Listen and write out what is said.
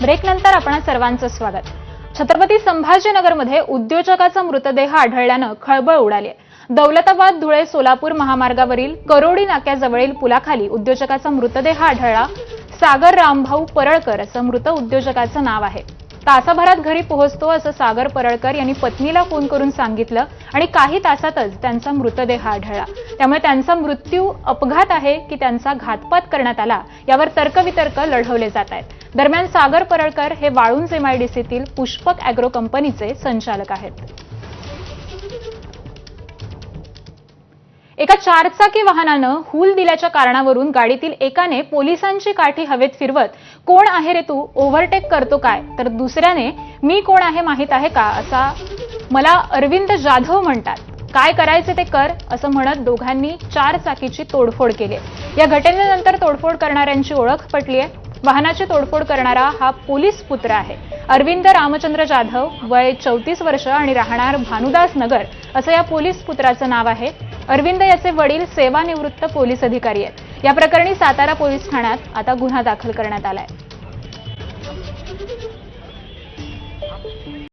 ब्रेकनंतर आपण सर्वांचं स्वागत. छत्रपती संभाजीनगरमध्ये उद्योजकाचा मृतदेह आढळल्यानं खळबळ उडाली दौलताबाद धुळे सोलापूर महामार्गावरील करोडी नाक्याजवळील पुलाखाली उद्योजकाचा मृतदेह आढळला. सागर रामभाऊ परळकर असं मृत उद्योजकाचं नाव आहे. तासाभरात घरी पोहोचतो असं सागर परळकर यांनी पत्नीला फोन करून सांगितलं आणि काही तासातच त्यांचा मृतदेह आढळला. त्यामुळे त्यांचा मृत्यू अपघात आहे की त्यांचा घातपात करण्यात आला यावर तर्कवितर्क लढवले जात आहेत. दरम्यान सागर परळकर हे वाळूंज एमआयडीसीतील पुष्पक अॅग्रो कंपनीचे संचालक आहेत. एका चारचाकी वाहनानं हूल दिल्याच्या कारणावरून गाडीतील एकाने पोलिसांची काठी हवेत फिरवत कोण आहे रे तू? ओव्हरटेक करतो काय? तर दुसऱ्याने मी कोण आहे माहीत आहे का? असा मला अरविंद जाधव म्हणतात. काय करायचे ते कर असं म्हणत दोघांनी चार चाकीची तोडफोड केली आहे. या घटनेनंतर तोडफोड करणाऱ्यांची ओळख पटली आहे. वाहनाची तोडफोड करणारा हा पोलीस पुत्र आहे. अरविंद रामचंद्र जाधव वय चौतीस वर्ष आणि राहणार भानुदास नगर असं या पोलीस पुत्राचं नाव आहे. अरविंद याचे वडील सेवानिवृत्त पोलीस अधिकारी आहेत. या प्रकरणी सातारा पोलीस ठाण्यात आता गुन्हा दाखल करण्यात आलाय.